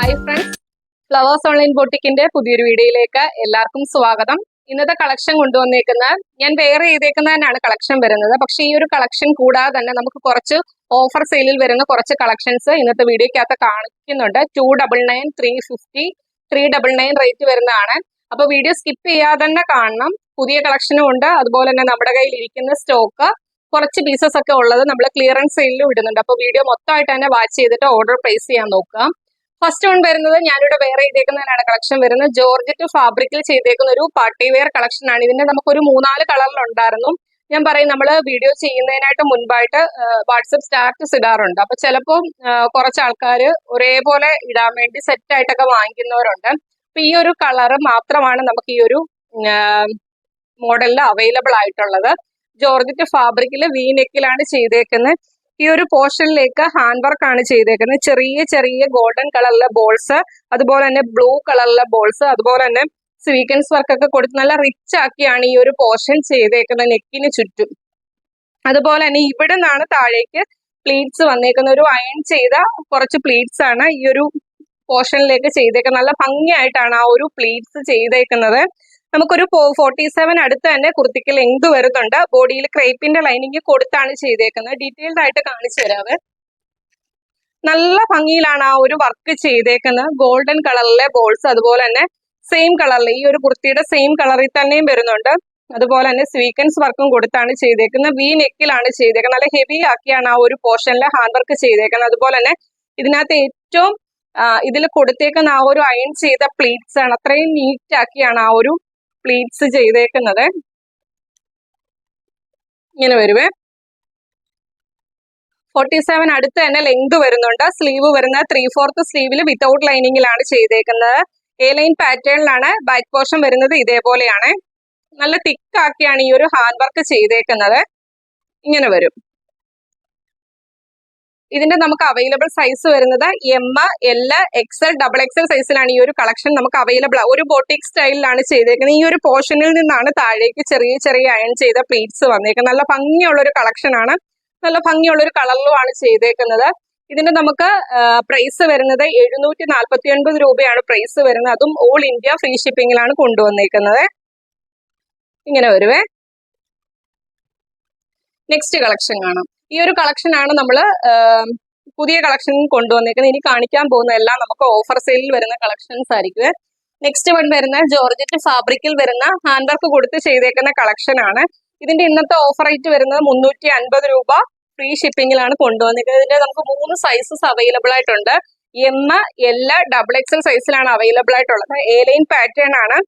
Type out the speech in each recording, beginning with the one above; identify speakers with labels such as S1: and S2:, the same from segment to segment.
S1: Hi friends Flowers online ബോട്ടിക്കിന്റെ പുതിയൊരു വീഡിയോയിലേക്ക് എല്ലാവർക്കും സ്വാഗതം. ഇന്നത്തെ കളക്ഷൻ കൊണ്ടുവന്നേക്കുന്ന ഞാൻ വേറെ ചെയ്തേക്കുന്ന തന്നെയാണ് കളക്ഷൻ വരുന്നത്. പക്ഷേ ഈ ഒരു കളക്ഷൻ കൂടാതെ തന്നെ നമുക്ക് കുറച്ച് ഓഫർ സെയിലിൽ വരുന്ന കുറച്ച് കളക്ഷൻസ് ഇന്നത്തെ വീഡിയോക്കകത്ത് കാണിക്കുന്നുണ്ട്. Two double nine three fifty three double nine rate വരുന്നതാണ്. അപ്പൊ വീഡിയോ സ്കിപ്പ് ചെയ്യാതെ തന്നെ കാണണം. പുതിയ കളക്ഷനും ഉണ്ട്. അതുപോലെ തന്നെ നമ്മുടെ കയ്യിൽ ഇരിക്കുന്ന സ്റ്റോക്ക് കുറച്ച് പീസസ് ഒക്കെ ഉള്ളത് നമ്മൾ ക്ലിയറൻസ് സെയിലിലും ഇടുന്നുണ്ട്. അപ്പോൾ വീഡിയോ മൊത്തമായിട്ട് തന്നെ വാച്ച് ചെയ്തിട്ട് ഓർഡർ പ്ലേസ് ചെയ്യാൻ നോക്കുക. ഫസ്റ്റ് വൺ വരുന്നത് ഞാനിവിടെ വേറെ ചെയ്തേക്കുന്നതിനാണ്. കളക്ഷൻ വരുന്നത്. ജോർജറ്റ് ഫാബ്രിക്കിൽ ചെയ്തേക്കുന്ന ഒരു പാർട്ടി വെയർ കളക്ഷൻ ആണ്. ഇതിന്റെ നമുക്കൊരു മൂന്നാൽ കളറിലുണ്ടായിരുന്നു ഞാൻ പറയും നമ്മൾ വീഡിയോ ചെയ്യുന്നതിനായിട്ട് മുൻപായിട്ട് വാട്സപ്പ് സ്റ്റാറ്റസ് ഇടാറുണ്ട്. അപ്പൊ ചിലപ്പോൾ കുറച്ച് ആൾക്കാർ ഒരേപോലെ ഇടാൻ വേണ്ടി സെറ്റ് ആയിട്ടൊക്കെ വാങ്ങിക്കുന്നവരുണ്ട്. അപ്പൊ ഈ ഒരു കളർ മാത്രമാണ് നമുക്ക് ഈ ഒരു മോഡലിൽ അവൈലബിൾ ആയിട്ടുള്ളത്. ജോർജറ്റ് ഫാബ്രിക്കിൽ വി നെക്കിലാണ് ചെയ്തേക്കുന്നത് ഈ ഒരു പോർഷനിലേക്ക് ഹാൻഡ് വർക്ക് ആണ് ചെയ്തേക്കുന്നത്. ചെറിയ ചെറിയ ഗോൾഡൻ കളറിലെ ബോൾസ് അതുപോലെ തന്നെ ബ്ലൂ കളറിലെ ബോൾസ് അതുപോലെ തന്നെ സ്വീക്കൻസ് വർക്ക് ഒക്കെ കൊടുത്ത് നല്ല റിച്ച് ആക്കിയാണ് ഈ ഒരു പോർഷൻ ചെയ്തേക്കുന്നത് നെക്കിന് ചുറ്റും. അതുപോലെ തന്നെ ഇവിടെ നിന്നാണ് താഴേക്ക് പ്ലീറ്റ്സ് വന്നേക്കുന്ന ഒരു അയൺ ചെയ്ത കുറച്ച് പ്ലീറ്റ്സ് ആണ് ഈ ഒരു പോർഷനിലേക്ക് ചെയ്തേക്കുന്നത്. നല്ല ഭംഗിയായിട്ടാണ് ആ ഒരു പ്ലീറ്റ്സ് ചെയ്തേക്കുന്നത്. നമുക്കൊരു ഫോർട്ടി സെവൻ അടുത്ത് തന്നെ കുർത്തിക്ക് ലെങ്ത് വരുന്നുണ്ട്? ബോഡിയിൽ ക്രേപ്പിന്റെ ലൈനിങ് കൊടുത്താണ് ചെയ്തേക്കുന്നത്. ഡീറ്റെയിൽഡ് ആയിട്ട് കാണിച്ചു തരാവേ. നല്ല ഭംഗിയിലാണ് ആ ഒരു വർക്ക് ചെയ്തേക്കുന്നത്. ഗോൾഡൻ കളറിലെ ബോൾസ് അതുപോലെ തന്നെ സെയിം കളറിൽ ഈ ഒരു കുർത്തിയുടെ സെയിം കളറിൽ തന്നെയും വരുന്നുണ്ട്. അതുപോലെ തന്നെ സ്വീക്കൻസ് വർക്കും കൊടുത്താണ് ചെയ്തേക്കുന്നത്. വി നെക്കിലാണ് ചെയ്തേക്കുന്നത്. നല്ല ഹെവി ആക്കിയാണ് ആ ഒരു പോർഷനിലെ ഹാൻഡ് വർക്ക് ചെയ്തേക്കുന്നത്. അതുപോലെ തന്നെ ഇതിനകത്ത് ഏറ്റവും ഇതിൽ കൊടുത്തേക്കുന്ന ആ ഒരു അയൺ ചെയ്ത പ്ലീറ്റ്സ് ആണ്. അത്രയും നീറ്റ് ആക്കിയാണ് ആ ഒരു പ്ലീറ്റ്സ് ചെയ്തേക്കുന്നത്. ഇങ്ങനെ വരുവേ. ഫോർട്ടി സെവൻ അടുത്ത് തന്നെ ലെങ്ത് വരുന്നുണ്ട്. സ്ലീവ് വരുന്ന ത്രീ ഫോർത്ത് സ്ലീവിൽ വിത്തൗട്ട് ലൈനിങ്ങിലാണ് ചെയ്തേക്കുന്നത് എ ലൈൻ പാറ്റേണിലാണ് ബാക്ക് പോർഷൻ വരുന്നത് ഇതേപോലെയാണ്. നല്ല തിക്കാക്കിയാണ് ഈ ഒരു ഹാൻഡ് വർക്ക് ചെയ്തേക്കുന്നത്. ഇങ്ങനെ വരും. ഇതിന്റെ നമുക്ക് അവൈലബിൾ സൈസ് വരുന്നത് M L XL double XL സൈസിലാണ് ഈ ഒരു കളക്ഷൻ നമുക്ക് അവൈലബിൾ ഒരു ബോട്ടിക് സ്റ്റൈലിലാണ് ചെയ്തേക്കുന്നത്. ഈ ഒരു പോർഷനിൽ നിന്നാണ് താഴേക്ക് ചെറിയ ചെറിയ അയൺ ചെയ്ത പ്ലീറ്റ്സ് വന്നേക്കുന്നത്. നല്ല ഭംഗിയുള്ള ഒരു കളക്ഷൻ ആണ്. നല്ല ഭംഗിയുള്ള ഒരു കളറിലുമാണ് ചെയ്തേക്കുന്നത്. ഇതിന്റെ നമുക്ക് പ്രൈസ് വരുന്നത് എഴുന്നൂറ്റി നാൽപ്പത്തി ഒൻപത് രൂപയാണ് പ്രൈസ് വരുന്നത്. അതും ഓൾ ഇന്ത്യ ഫ്രീ ഷിപ്പിംഗിലാണ് കൊണ്ടുവന്നേക്കുന്നത്. ഇങ്ങനെ വരുവേ. നെക്സ്റ്റ് കളക്ഷൻ കാണാം. ഈ ഒരു കളക്ഷൻ ആണ് നമ്മൾ പുതിയ കളക്ഷൻ കൊണ്ടുവന്നേക്കുന്നത്. ഇനി കാണിക്കാൻ പോകുന്ന എല്ലാം നമുക്ക് ഓഫർ സെയിലിൽ വരുന്ന കളക്ഷൻസ് ആയിരിക്കും നെക്സ്റ്റ് വൺ വരുന്ന ജോർജറ്റ് ഫാബ്രിക്കിൽ വരുന്ന ഹാൻഡ് വർക്ക് കൊടുത്ത് ചെയ്തേക്കുന്ന കളക്ഷൻ ആണ്. ഇതിന്റെ ഇന്നത്തെ ഓഫർ റേറ്റ് വരുന്നത് മുന്നൂറ്റി അൻപത് രൂപ ഫ്രീ ഷിപ്പിംഗിലാണ് കൊണ്ടുവന്നിരിക്കുന്നത് ഇതിന്റെ നമുക്ക് മൂന്ന് സൈസസ് അവൈലബിൾ ആയിട്ടുണ്ട്. എം എൽ ഡബിൾ എക്സൽ സൈസിലാണ് അവൈലബിൾ ആയിട്ടുള്ളത്. എ ലൈൻ പാറ്റേൺ ആണ്.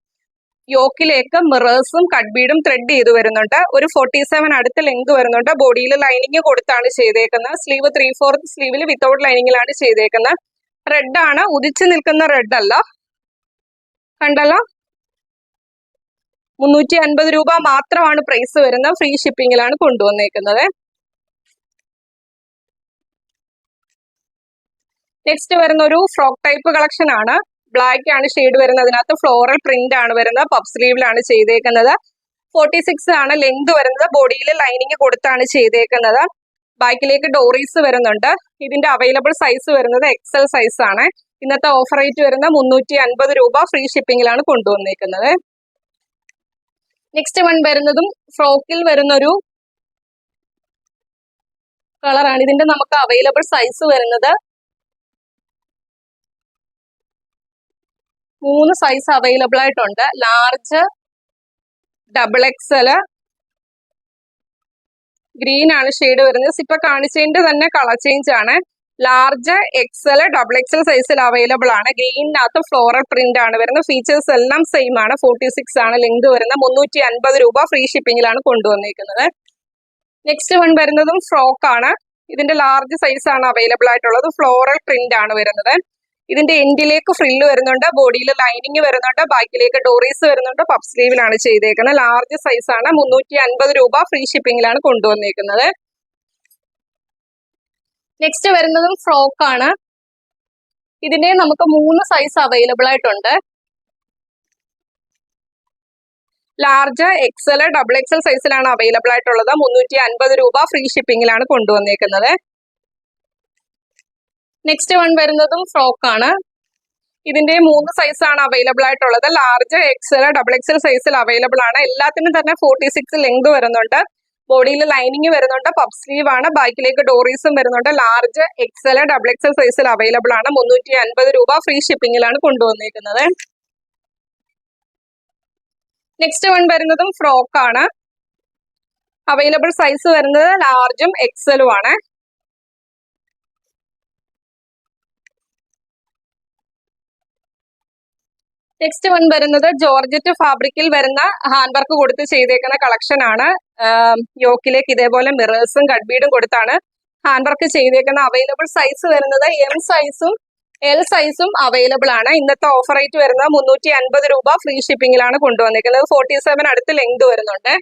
S1: യോക്കിലേക്ക് മിറേഴ്സും കഡ്ബീഡും ത്രെഡ് ചെയ്ത് വരുന്നുണ്ട്. ഒരു ഫോർട്ടി സെവൻ അടുത്ത് ലെങ്ത് വരുന്നുണ്ട്. ബോഡിയിൽ ലൈനിങ് കൊടുത്താണ് ചെയ്തേക്കുന്നത്. സ്ലീവ് ത്രീ ഫോർത്ത് സ്ലീവിൽ വിത്തൗട്ട് ലൈനിങ്ങിലാണ് ചെയ്തേക്കുന്നത്. റെഡ് ആണ്. ഉദിച്ചു നിൽക്കുന്ന റെഡ് അല്ല. കണ്ടല്ലോ? മുന്നൂറ്റി അൻപത് രൂപ മാത്രമാണ് പ്രൈസ് വരുന്നത് ഫ്രീ ഷിപ്പിങ്ങിലാണ് കൊണ്ടുവന്നേക്കുന്നത്. നെക്സ്റ്റ് വരുന്ന ഒരു ഫ്രോക്ക് ടൈപ്പ് കളക്ഷൻ ആണ്. ബ്ലാക്ക് ആണ് ഷെയ്ഡ് വരുന്നത്. അതിനകത്ത് ഫ്ലോറൽ പ്രിന്റ് ആണ് വരുന്നത്. പഫ് സ്ലീവിലാണ് ചെയ്തേക്കുന്നത്. ഫോർട്ടി സിക്സ് ആണ് ലെങ്ത് വരുന്നത്. ബോഡിയിൽ ലൈനിങ് കൊടുത്താണ് ചെയ്തേക്കുന്നത്. ബാക്കിലേക്ക് ഡോറീസ് വരുന്നുണ്ട്. ഇതിന്റെ അവൈലബിൾ സൈസ് വരുന്നത് എക്സൽ സൈസ് ആണ്. ഇന്നത്തെ ഓഫർ റേറ്റ് വരുന്നത് മുന്നൂറ്റി അൻപത് രൂപ ഫ്രീ ഷിപ്പിംഗിലാണ് കൊണ്ടുവന്നേക്കുന്നത്. നെക്സ്റ്റ് വൺ വരുന്നതും ഫ്രോക്കിൽ വരുന്നൊരു കളറാണ് ഇതിന്റെ നമുക്ക് അവൈലബിൾ സൈസ് വരുന്നത് മൂന്ന് സൈസ് അവൈലബിൾ ആയിട്ടുണ്ട്. ലാർജ് ഡബിൾ എക്സൽ ഗ്രീൻ ആണ് ഷെയ്ഡ് വരുന്നത്. ഇപ്പൊ കാണിച്ചതിന്റെ തന്നെ കളർ ചേഞ്ച് ആണ്. ലാർജ് എക്സൽ ഡബിൾ എക്സൽ സൈസിൽ അവൈലബിൾ ആണ്. ഗ്രീനിനകത്ത് ഫ്ലോറൽ പ്രിന്റ് ആണ് വരുന്നത്. ഫീച്ചേഴ്സ് എല്ലാം സെയിം ആണ്. ഫോർട്ടി സിക്സ് ആണ് ലെങ്ത് വരുന്നത്. മുന്നൂറ്റി അൻപത് രൂപ ഫ്രീ ഷിപ്പിംഗിലാണ് കൊണ്ടുവന്നിരിക്കുന്നത് നെക്സ്റ്റ് വൺ വരുന്നതും ഫ്രോക്ക് ആണ്. ഇതിന്റെ ലാർജ് സൈസ് ആണ് അവൈലബിൾ ആയിട്ടുള്ളത്. ഫ്ലോറൽ പ്രിന്റ് ആണ് വരുന്നത്. ഇതിന്റെ എൻഡിലേക്ക് ഫ്രില്ല് വരുന്നുണ്ട് ബോഡിയിൽ ലൈനിങ് വരുന്നുണ്ട് ബാക്കിലേക്ക് ഡോറീസ് വരുന്നുണ്ട് പപ്പ് സ്ലീവിലാണ് ചെയ്തേക്കുന്നത്. ലാർജ് സൈസ് ആണ് മുന്നൂറ്റി അൻപത് രൂപ ഫ്രീ ഷിപ്പിംഗിലാണ് കൊണ്ടുവന്നേക്കുന്നത്. നെക്സ്റ്റ് വരുന്നതും ഫ്രോക്ക് ആണ്. ഇതിന്റെ നമുക്ക് മൂന്ന് സൈസ് അവൈലബിൾ ആയിട്ടുണ്ട്. ലാർജ് എക്സൽ ഡബിൾ എക്സൽ സൈസിലാണ് അവൈലബിൾ ആയിട്ടുള്ളത്. മുന്നൂറ്റി അൻപത് രൂപ ഫ്രീ ഷിപ്പിംഗിലാണ് കൊണ്ടുവന്നേക്കുന്നത്. നെക്സ്റ്റ് വൺ വരുന്നതും ഫ്രോക്ക് ആണ്. ഇതിന്റെ മൂന്ന് സൈസ് ആണ് അവൈലബിൾ ആയിട്ടുള്ളത്. ലാർജ് എക്സൽ ഡബിൾ എക്സൽ സൈസിൽ അവൈലബിൾ ആണ്. എല്ലാത്തിനും തന്നെ ഫോർട്ടി സിക്സ് ലെങ്ത് വരുന്നുണ്ട്. ബോഡിയിൽ ലൈനിങ് വരുന്നുണ്ട്. പബ് സ്ലീവ് ആണ്. ബാക്കിലേക്ക് ഡോറീസും വരുന്നുണ്ട്. ലാർജ് എക്സൽ ഡബിൾ എക്സൽ സൈസിൽ അവൈലബിൾ ആണ്. മുന്നൂറ്റി അൻപത് രൂപ ഫ്രീ ഷിപ്പിംഗിലാണ് കൊണ്ടുവന്നിരിക്കുന്നത് നെക്സ്റ്റ് വൺ വരുന്നതും ഫ്രോക്ക് ആണ്. അവൈലബിൾ സൈസ് വരുന്നത് ലാർജും എക്സലും ആണ്. നെക്സ്റ്റ് വൺ വരുന്നത് ജോർജറ്റ് ഫാബ്രിക്കിൽ വരുന്ന ഹാൻഡ് വർക്ക് കൊടുത്ത് ചെയ്തേക്കുന്ന കളക്ഷൻ ആണ്. യോക്കിലേക്ക് ഇതേപോലെ മിറേഴ്സും കഡ്ബീഡും കൊടുത്താണ് ഹാൻഡ് വർക്ക് ചെയ്തേക്കുന്ന അവൈലബിൾ സൈസ് വരുന്നത് എം സൈസും എൽ സൈസും അവൈലബിൾ ആണ്. ഇന്നത്തെ ഓഫർ റേറ്റ് വരുന്നത് മുന്നൂറ്റി അൻപത് രൂപ ഫ്രീ ഷിപ്പിംഗിലാണ് കൊണ്ടുവന്നിരിക്കുന്നത് ഫോർട്ടി സെവൻ അടുത്ത് ലെങ്ത് വരുന്നുണ്ട്.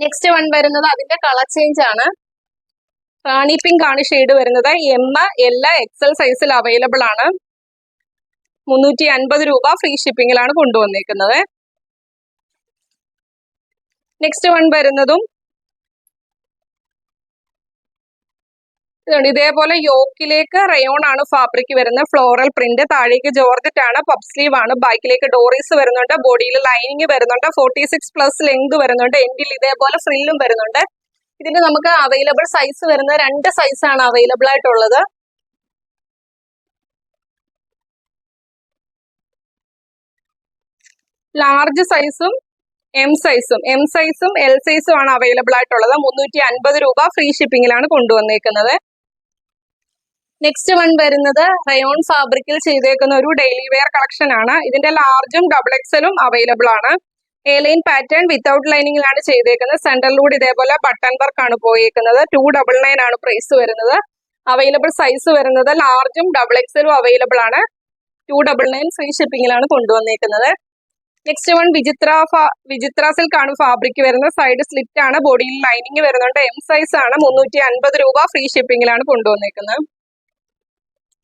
S1: നെക്സ്റ്റ് വൺ വരുന്നത് അതിന്റെ കളർ ചേഞ്ച് ആണ്. റാണി പിങ്ക് ആണ് ഷെയ്ഡ് വരുന്നത്. എം എല്ലാ എക്സൽ സൈസിൽ അവൈലബിൾ ആണ്. മുന്നൂറ്റി അൻപത് രൂപ ഫ്രീ ഷിപ്പിങ്ങിലാണ് കൊണ്ടുവന്നേക്കുന്നത്. നെക്സ്റ്റ് വൺ വരുന്നതും ഇതേപോലെ യോക്കിലേക്ക് റയോൺ ആണ് ഫാബ്രിക് വരുന്നത്. ഫ്ലോറൽ പ്രിന്റ് താഴേക്ക് ജോർജറ്റ് ആണ്. പബ് സ്ലീവ് ആണ്. ബാക്കിലേക്ക് ഡോറീസ് വരുന്നുണ്ട്. ബോഡിയിൽ ലൈനിങ് വരുന്നുണ്ട്. ഫോർട്ടി പ്ലസ് ലെങ്ത് വരുന്നുണ്ട്. എൻഡിൽ ഇതേപോലെ ഫ്രില്ലും വരുന്നുണ്ട്. ഇതിന് നമുക്ക് അവൈലബിൾ സൈസ് വരുന്ന രണ്ട് സൈസ് ആണ് അവൈലബിൾ ആയിട്ടുള്ളത്. ലാർജ് സൈസും എം സൈസും എം സൈസും എൽ സൈസും ആണ് അവൈലബിൾ ആയിട്ടുള്ളത്. മുന്നൂറ്റി അൻപത് രൂപ ഫ്രീ ഷിപ്പിംഗിലാണ് കൊണ്ടുവന്നേക്കുന്നത്. നെക്സ്റ്റ് വൺ വരുന്നത് റയോൺ ഫാബ്രിക്കിൽ ചെയ്തേക്കുന്ന ഒരു ഡെയിലി വെയർ കളക്ഷൻ ആണ്. ഇതിന്റെ ലാർജും ഡബിൾ എക്സലും അവൈലബിൾ ആണ്. എ ലൈൻ പാറ്റേൺ വിത്തൗട്ട് ലൈനിങ്ങിലാണ് ചെയ്തേക്കുന്നത്. സെന്ററിലൂടെ ഇതേപോലെ ബട്ടൺ വർക്ക് ആണ് പോയേക്കുന്നത്. ടു ഡബിൾ നയൻ ആണ് പ്രൈസ് വരുന്നത്. അവൈലബിൾ സൈസ് വരുന്നത് ലാർജും ഡബിൾ എക്സലും അവൈലബിൾ ആണ്. ടു ഡബിൾ നയൻ ഫ്രീ ഷിപ്പിംഗിലാണ് കൊണ്ടുവന്നേക്കുന്നത്. Next one Vichitra Vichitra silk ആണ് ഫാബ്രിക് വരുന്നത്. സൈഡ് സ്ലിറ്റ് ആണ് ബോഡിയിൽ ലൈനിങ് വരുന്നുണ്ട്. എം സൈസ് ആണ് മുന്നൂറ്റി അൻപത് രൂപ ഫ്രീ ഷിപ്പിംഗിലാണ് കൊണ്ടുവന്നേക്കുന്നത്.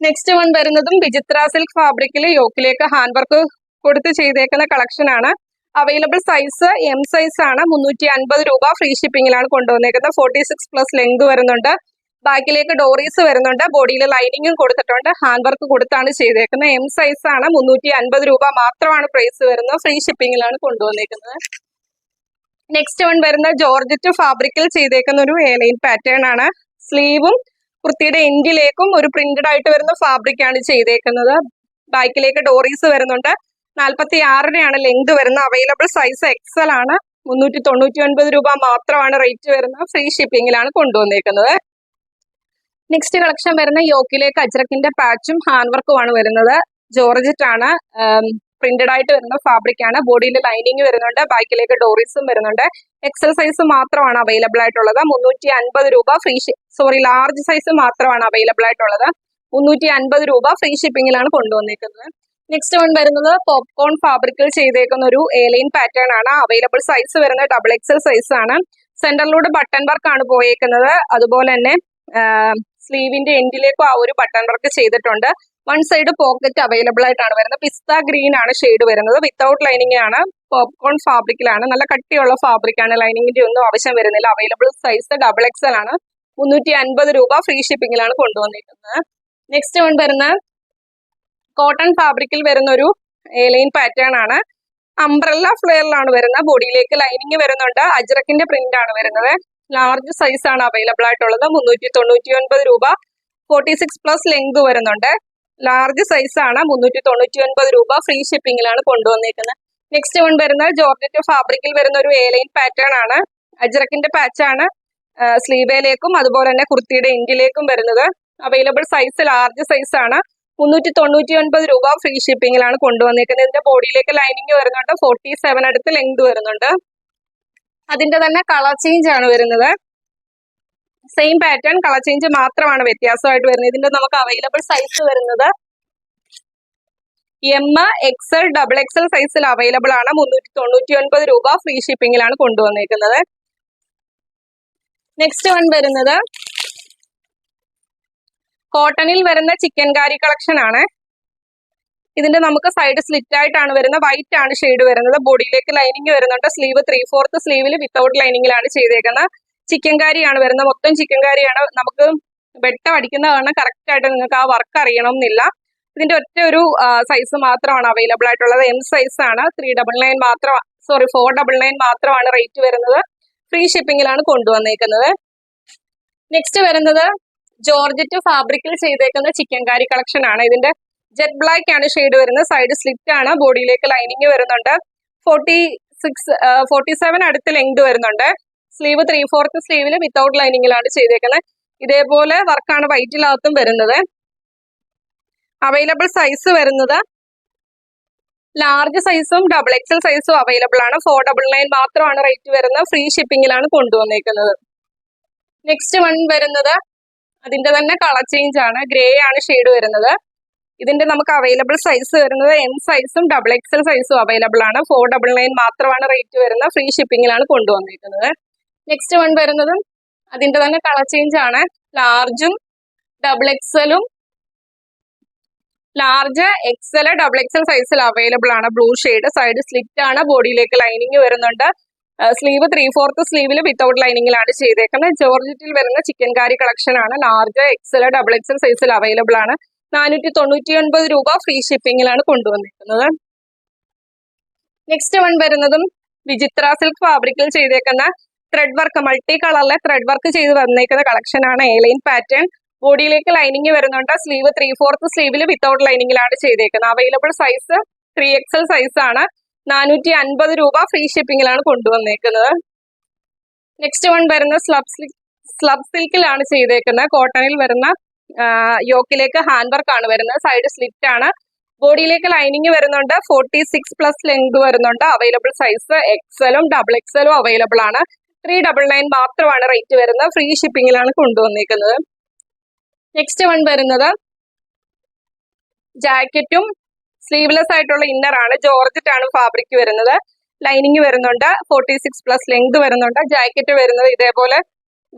S1: നെക്സ്റ്റ് വൺ വരുന്നതും വിചിത്ര സിൽക്ക് ഫാബ്രിക്കിൽ യോക്കിലേക്ക് ഹാൻഡ് വർക്ക് കൊടുത്ത് ചെയ്തേക്കുന്ന കളക്ഷൻ ആണ്. അവൈലബിൾ സൈസ് എം സൈസ് ആണ്. മുന്നൂറ്റി അൻപത് രൂപ ഫ്രീ ഷിപ്പിംഗിലാണ് കൊണ്ടുവന്നേക്കുന്നത്. ഫോർട്ടി സിക്സ് പ്ലസ് ലെങ്ത് വരുന്നുണ്ട്. ബാക്കിലേക്ക് ഡോറീസ് വരുന്നുണ്ട്. ബോഡിയിൽ ലൈനിങ്ങും കൊടുത്തിട്ടുണ്ട്. ഹാൻഡ് വർക്ക് കൊടുത്താണ് ചെയ്തേക്കുന്നത്. എം സൈസ് ആണ്. മുന്നൂറ്റി അൻപത് രൂപ മാത്രമാണ് പ്രൈസ് വരുന്നത്. ഫ്രീ ഷിപ്പിംഗിലാണ് കൊണ്ടുവന്നേക്കുന്നത്. നെക്സ്റ്റ് വൺ വരുന്ന ജോർജറ്റ് ഫാബ്രിക്കിൽ ചെയ്തേക്കുന്ന ഒരു എലൈൻ പാറ്റേൺ ആണ്. സ്ലീവും കുർത്തിയുടെ എൻഡിലേക്കും ഒരു പ്രിന്റഡ് ആയിട്ട് വരുന്ന ഫാബ്രിക് ആണ് ചെയ്തേക്കുന്നത്. ബാക്കിലേക്ക് ഡോറീസ് വരുന്നുണ്ട്. നാൽപ്പത്തി ആറിനെയാണ് ലെങ്ത് വരുന്നത് അവൈലബിൾ സൈസ് എക്സൽ ആണ്. മുന്നൂറ്റി തൊണ്ണൂറ്റി ഒൻപത് രൂപ മാത്രമാണ് റേറ്റ് വരുന്നത്. ഫ്രീ ഷിപ്പിംഗിലാണ് കൊണ്ടുവന്നേക്കുന്നത്. നെക്സ്റ്റ് കളക്ഷൻ വരുന്ന യോക്കിലേക്ക് അജ്രക്കിന്റെ പാച്ചും ഹാൻഡ് വർക്കുമാണ് വരുന്നത്. ജോർജറ്റ് ആണ്. പ്രിന്റഡ് ആയിട്ട് വരുന്ന ഫാബ്രിക് ആണ്. ബോഡിയിൽ ലൈനിങ് വരുന്നുണ്ട്. ബാക്കിലേക്ക് ഡോറീസും വരുന്നുണ്ട്. എക്സൽ സൈസ് മാത്രമാണ് അവൈലബിൾ ആയിട്ടുള്ളത്. മുന്നൂറ്റി അൻപത് രൂപ ഫ്രീ സോറി ലാർജ് സൈസ് മാത്രമാണ് അവൈലബിൾ ആയിട്ടുള്ളത്. മുന്നൂറ്റി അൻപത് രൂപ ഫ്രീ ഷിപ്പിംഗിലാണ് കൊണ്ടുവന്നിരിക്കുന്നത് നെക്സ്റ്റ് വൺ വരുന്നത് പോപ്കോൺ ഫാബ്രിക്കിൽ ചെയ്തേക്കുന്ന ഒരു എലൈൻ പാറ്റേൺ ആണ്. അവൈലബിൾ സൈസ് വരുന്നത് ഡബിൾ എക്സൽ സൈസ് ആണ്. സെന്ററിലൂടെ ബട്ടൺ വർക്ക് ആണ് പോയേക്കുന്നത്. അതുപോലെ തന്നെ സ്ലീവിന്റെ എൻഡിലേക്കും ആ ഒരു ബട്ടൺ വർക്ക് ചെയ്തിട്ടുണ്ട്. വൺ സൈഡ് പോക്കറ്റ് അവൈലബിൾ ആയിട്ടാണ് വരുന്നത്. പിസ്ത ഗ്രീൻ ആണ് ഷെയ്ഡ് വരുന്നത്. വിത്തൗട്ട് ലൈനിങ് ആണ്. പോപ്കോൺ ഫാബ്രിക്കിലാണ് നല്ല കട്ടിയുള്ള ഫാബ്രിക് ആണ്. ലൈനിങ്ങിന്റെ ഒന്നും ആവശ്യം വരുന്നില്ല. അവൈലബിൾ സൈസ് ഡബിൾ എക്സൽ ആണ്. മുന്നൂറ്റി അൻപത് രൂപ ഫ്രീ ഷിപ്പിംഗിലാണ് കൊണ്ടുവന്നിരിക്കുന്നത് നെക്സ്റ്റ് വൺ വരുന്ന കോട്ടൺ ഫാബ്രിക്കിൽ വരുന്ന ഒരു ലൈൻ പാറ്റേൺ ആണ്. അംബ്രല്ല ഫ്ലെയറിലാണ് വരുന്നത്. ബോഡിയിലേക്ക് ലൈനിങ് വരുന്നുണ്ട്. അജ്രക്കിന്റെ പ്രിന്റ് ആണ് വരുന്നത്. ലാർജ് സൈസ് ആണ് അവൈലബിൾ ആയിട്ടുള്ളത്. മുന്നൂറ്റി തൊണ്ണൂറ്റി ഒൻപത് രൂപ. ഫോർട്ടി സിക്സ് പ്ലസ് ലെങ്ത് വരുന്നുണ്ട്. ലാർജ് സൈസ് ആണ്. മുന്നൂറ്റി തൊണ്ണൂറ്റി ഒൻപത് രൂപ ഫ്രീ ഷിപ്പിംഗിലാണ് കൊണ്ടുവന്നിരിക്കുന്നത് നെക്സ്റ്റ് വൺ വരുന്നത് ജോർജറ്റ് ഫാബ്രിക്കിൽ വരുന്ന ഒരു ലൈൻ പാറ്റേൺ ആണ്. അജ്രക്കിന്റെ ആണ്. സ്ലീവേലേക്കും അതുപോലെ തന്നെ കുർത്തിയുടെ ഇൻഡിലേക്കും വരുന്നത്. അവൈലബിൾ സൈസ് ലാർജ് സൈസ് ആണ്. മുന്നൂറ്റി തൊണ്ണൂറ്റി ഒൻപത് രൂപ ഫ്രീ ഷിപ്പിംഗിലാണ് കൊണ്ടുവന്നിരിക്കുന്നത് ഇതിന്റെ ബോഡിയിലേക്ക് ലൈനിങ് വരുന്നുണ്ട്. ഫോർട്ടി സെവൻ അടുത്ത് ലെങ്ത് വരുന്നുണ്ട്. അതിന്റെ തന്നെ കളർ ചേഞ്ച് ആണ് വരുന്നത്. സെയിം പാറ്റേൺ കളർ ചേഞ്ച് മാത്രമാണ് വ്യത്യാസമായിട്ട് വരുന്നത്. ഇതിന്റെ നമുക്ക് അവൈലബിൾ സൈസ് വരുന്നത് എം എക്സൽ ഡബിൾ എക്സൽ സൈസിൽ അവൈലബിൾ ആണ് മുന്നൂറ്റി തൊണ്ണൂറ്റി ഒൻപത് രൂപ ഫ്രീ ഷിപ്പിംഗിലാണ് കൊണ്ടുവന്നിരിക്കുന്നത് നെക്സ്റ്റ് വൺ വരുന്നത് കോട്ടണിൽ വരുന്ന ചിക്കൻ കാരി കളക്ഷൻ ആണ്. ഇതിന്റെ നമുക്ക് സൈഡ് സ്ലിറ്റ് ആയിട്ടാണ് വരുന്നത്. വൈറ്റ് ആണ് ഷെയ്ഡ് വരുന്നത്. ബോഡിയിലേക്ക് ലൈനിങ് വരുന്നുണ്ട്. സ്ലീവ് ത്രീ ഫോർത്ത് സ്ലീവിൽ വിത്തൗട്ട് ലൈനിങ്ങിലാണ് ചെയ്തേക്കുന്നത്. ചിക്കൻ കാരിയാണ് വരുന്നത്. മൊത്തം ചിക്കൻ കാരിയാണ് നമുക്ക് വെട്ടം അടിക്കുന്ന കാരണം കറക്റ്റ് ആയിട്ട് നിങ്ങൾക്ക് ആ വർക്ക് അറിയണം എന്നില്ല ഇതിന്റെ ഒറ്റ ഒരു സൈസ് മാത്രമാണ് അവൈലബിൾ ആയിട്ടുള്ളത്. എം സൈസ് ആണ്. ത്രീ ഡബിൾ നയൻ മാത്രം സോറി ഫോർ ഡബിൾ നയൻ മാത്രമാണ് റേറ്റ് വരുന്നത്. ഫ്രീ ഷിപ്പിംഗിലാണ് കൊണ്ടുവന്നേക്കുന്നത്. നെക്സ്റ്റ് വരുന്നത് ജോർജറ്റ് ഫാബ്രിക്കിൽ ചെയ്തേക്കുന്ന ചിക്കൻ കാരി കളക്ഷൻ ആണ്. ഇതിന്റെ ജെറ്റ് ബ്ലാക്ക് ആണ് ഷെയ്ഡ് വരുന്നത്. സൈഡ് സ്ലിറ്റ് ആണ്. ബോഡിയിലേക്ക് ലൈനിങ് വരുന്നുണ്ട്. ഫോർട്ടി സിക്സ് ഫോർട്ടി സെവൻ അടുത്ത് ലെങ്ത് വരുന്നുണ്ട്. സ്ലീവ് ത്രീ ഫോർത്ത് സ്ലീവിൽ വിത്തൗട്ട് ലൈനിങ്ങിലാണ് ചെയ്തേക്കുന്നത്. ഇതേപോലെ വർക്കാണ് വൈറ്റിലകത്തും വരുന്നത്. അവൈലബിൾ സൈസ് വരുന്നത് ലാർജ് സൈസും ഡബിൾ എക്സൽ സൈസും അവൈലബിൾ ആണ്. ഫോർ ഡബിൾ നയൻ മാത്രമാണ് റേറ്റ് വരുന്നത്. ഫ്രീ ഷിപ്പിംഗിലാണ് കൊണ്ടുവന്നേക്കുന്നത്. നെക്സ്റ്റ് വൺ വരുന്നത് അതിന്റെ തന്നെ കളർ ചേഞ്ച് ആണ്. ഗ്രേ ആണ് ഷെയ്ഡ് വരുന്നത്. ഇതിന്റെ നമുക്ക് അവൈലബിൾ സൈസ് വരുന്നത് എം സൈസും ഡബിൾ എക്സൽ സൈസും അവൈലബിൾ ആണ്. ഫോർ ഡബിൾ നയൻ മാത്രമാണ് റേറ്റ് വരുന്നത് ഫ്രീ ഷിപ്പിംഗിലാണ് കൊണ്ടുവന്നിരിക്കുന്നത്. നെക്സ്റ്റ് വൺ വരുന്നതും അതിന്റെ തന്നെ കളർ ചേഞ്ച് ആണ്. ലാർജും ഡബിൾ എക്സലും ലാർജ് എക്സൽ ഡബിൾ എക്സൽ സൈസിൽ അവൈലബിൾ ആണ്. ബ്ലൂ ഷെയ്ഡ് സൈഡ് സ്ലിറ്റ് ആണ്. ബോഡിയിലേക്ക് ലൈനിങ് വരുന്നുണ്ട്. സ്ലീവ് ത്രീ ഫോർത്ത് സ്ലീവിൽ വിത്തൗട്ട് ലൈനിങ്ങിലാണ് ചെയ്തേക്കുന്നത്. ജോർജറ്റിൽ വരുന്ന ചിക്കൻ കാരി കളക്ഷൻ ആണ് ലാർജ് എക്സൽ ഡബിൾ എക്സൽ സൈസിൽ അവൈലബിൾ ആണ് നാനൂറ്റി തൊണ്ണൂറ്റി ഒൻപത് രൂപ ഫ്രീ ഷിപ്പിംഗിലാണ് കൊണ്ടുവന്നിരിക്കുന്നത്. നെക്സ്റ്റ് വൺ വരുന്നതും വിചിത്ര സിൽക്ക് ഫാബ്രിക്കിൽ ചെയ്തേക്കുന്ന ത്രെഡ് വർക്ക് മൾട്ടി കളറിലെ ത്രെഡ് വർക്ക് ചെയ്ത് വന്നേക്കുന്ന കളക്ഷൻ ആണ്. എലൈൻ പാറ്റേൺ ബോഡിയിലേക്ക് ലൈനിങ് വരുന്നുണ്ട്. സ്ലീവ് ത്രീ ഫോർത്ത് സ്ലീവിൽ വിത്തൗട്ട് ലൈനിങ്ങിലാണ് ചെയ്തേക്കുന്നത് available size three XL size ആണ്. നാനൂറ്റി അൻപത് രൂപ ഫ്രീ ഷിപ്പിങ്ങിലാണ് കൊണ്ടുവന്നേക്കുന്നത്. നെക്സ്റ്റ് വൺ വരുന്ന സ്ലബ് സ്ലബ് സിൽക്കിലാണ് ചെയ്തേക്കുന്നത്. കോട്ടണിൽ വരുന്ന യോക്കിലേക്ക് ഹാൻഡ് വർക്ക് ആണ് വരുന്നത്. സൈഡ് സ്ലിറ്റ് ആണ്. ബോഡിയിലേക്ക് ലൈനിങ് വരുന്നുണ്ട്. ഫോർട്ടി സിക്സ് പ്ലസ് ലെങ്ത് വരുന്നുണ്ട്. അവൈലബിൾ സൈസ് എക്സലും ഡബിൾ എക്സലും അവൈലബിൾ ആണ്. ത്രീ ഡബിൾ നയൻ മാത്രമാണ് റേറ്റ് വരുന്നത്. ഫ്രീ ഷിപ്പിങ്ങിലാണ് കൊണ്ടുവന്നിരിക്കുന്നത് നെക്സ്റ്റ് വൺ വരുന്നത് ജാക്കറ്റും സ്ലീവ്ലെസ് ആയിട്ടുള്ള ഇന്നർ ആണ്. ജോർജറ്റ് ആണ് ഫാബ്രിക് വരുന്നത്. ലൈനിങ് വരുന്നുണ്ട്. ഫോർട്ടി സിക്സ് പ്ലസ് ലെങ്ത് വരുന്നുണ്ട്. ജാക്കറ്റ് വരുന്നത് ഇതേപോലെ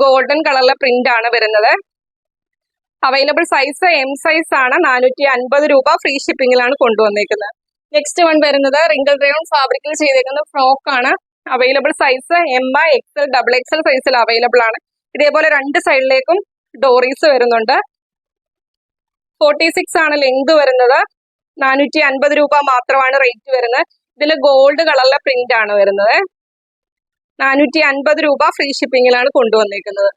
S1: ഗോൾഡൻ കളറിലെ പ്രിന്റ് ആണ് വരുന്നത്. അവൈലബിൾ സൈസ് എം സൈസ് ആണ്. നാനൂറ്റി അൻപത് രൂപ ഫ്രീ ഷിപ്പിംഗിലാണ് കൊണ്ടുവന്നേക്കുന്നത്. നെക്സ്റ്റ് വൺ വരുന്നത് റിങ്കിൾ ഡ്രൈവൺ ഫാബ്രിക്കിൽ ചെയ്തേക്കുന്ന ഫ്രോക്ക് ആണ്. അവൈലബിൾ സൈസ് എം ആ എക്സൽ ഡബിൾ എക്സൽ സൈസിൽ അവൈലബിൾ ആണ്. ഇതേപോലെ രണ്ട് സൈഡിലേക്കും ഡോറീസ് വരുന്നുണ്ട്. ഫോർട്ടി സിക്സ് ആണ് ലെങ്ത് വരുന്നത്. നാനൂറ്റി അൻപത് രൂപ മാത്രമാണ് റേറ്റ് വരുന്നത്. ഇതിൽ ഗോൾഡ് കളറിലെ പ്രിന്റ് ആണ് വരുന്നത്. നാനൂറ്റി അൻപത് രൂപ ഫ്രീ ഷിപ്പിങ്ങിലാണ് കൊണ്ടുവന്നിരിക്കുന്നത്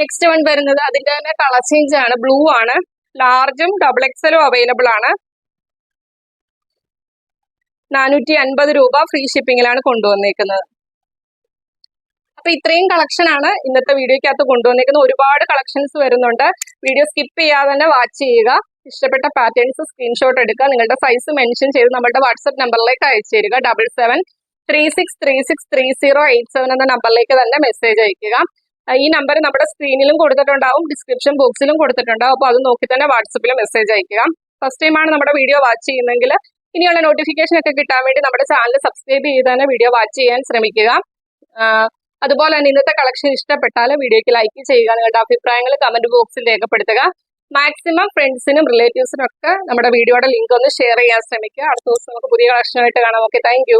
S1: നെക്സ്റ്റ് വൺ വരുന്നത് അതിന്റെ തന്നെ കളർ ചേഞ്ച് ആണ്. ബ്ലൂ ആണ്. ലാർജും ഡബിൾ എക്സലും അവൈലബിൾ ആണ്. നാനൂറ്റി അൻപത് രൂപ ഫ്രീ ഷിപ്പിങ്ങിലാണ് കൊണ്ടുവന്നേക്കുന്നത്. അപ്പൊ ഇത്രയും കളക്ഷൻ ആണ് ഇന്നത്തെ വീഡിയോക്കകത്ത് കൊണ്ടുവന്നേക്കുന്നത്. ഒരുപാട് കളക്ഷൻസ് വരുന്നുണ്ട്. വീഡിയോ സ്കിപ്പ് ചെയ്യാതെ തന്നെ വാച്ച് ചെയ്യുക. ഇഷ്ടപ്പെട്ട പാറ്റേൺസ് സ്ക്രീൻഷോട്ട് എടുക്കുക. നിങ്ങളുടെ സൈസ് മെൻഷൻ ചെയ്ത് നമ്മുടെ വാട്സപ്പ് നമ്പറിലേക്ക് അയച്ചു തരിക. Double seven three six three six three zero eight seven എന്ന നമ്പറിലേക്ക് തന്നെ മെസ്സേജ് അയക്കുക. ഈ നമ്പർ നമ്മുടെ സ്ക്രീനിലും കൊടുത്തിട്ടുണ്ടാവും ഡിസ്ക്രിപ്ഷൻ ബോക്സിലും കൊടുത്തിട്ടുണ്ടാവും. അപ്പോൾ അത് നോക്കി തന്നെ വാട്സപ്പിൽ മെസ്സേജ് അയക്കുക. ഫസ്റ്റ് ടൈമാണ് നമ്മുടെ വീഡിയോ വാച്ച് ചെയ്യുന്നതെങ്കിൽ ഇനിയുള്ള നോട്ടിഫിക്കേഷൻ ഒക്കെ കിട്ടാൻ വേണ്ടി നമ്മുടെ ചാനൽ സബ്സ്ക്രൈബ് ചെയ്ത് തന്നെ വീഡിയോ വാച്ച് ചെയ്യാൻ ശ്രമിക്കുക. അതുപോലെ തന്നെ ഇന്നത്തെ കളക്ഷൻ ഇഷ്ടപ്പെട്ടാൽ വീഡിയോയ്ക്ക് ലൈക്ക് ചെയ്യുക. നിങ്ങളുടെ അഭിപ്രായങ്ങൾ കമന്റ് ബോക്സിൽ രേഖപ്പെടുത്തുക. മാക്സിമം ഫ്രണ്ട്സിനും റിലേറ്റീവ്സിനും ഒക്കെ നമ്മുടെ വീഡിയോയുടെ ലിങ്ക് ഒന്ന് ഷെയർ ചെയ്യാൻ ശ്രമിക്കുക. അടുത്ത ദിവസം നമുക്ക് പുതിയ കളക്ഷനായിട്ട് കാണാം. Okay thank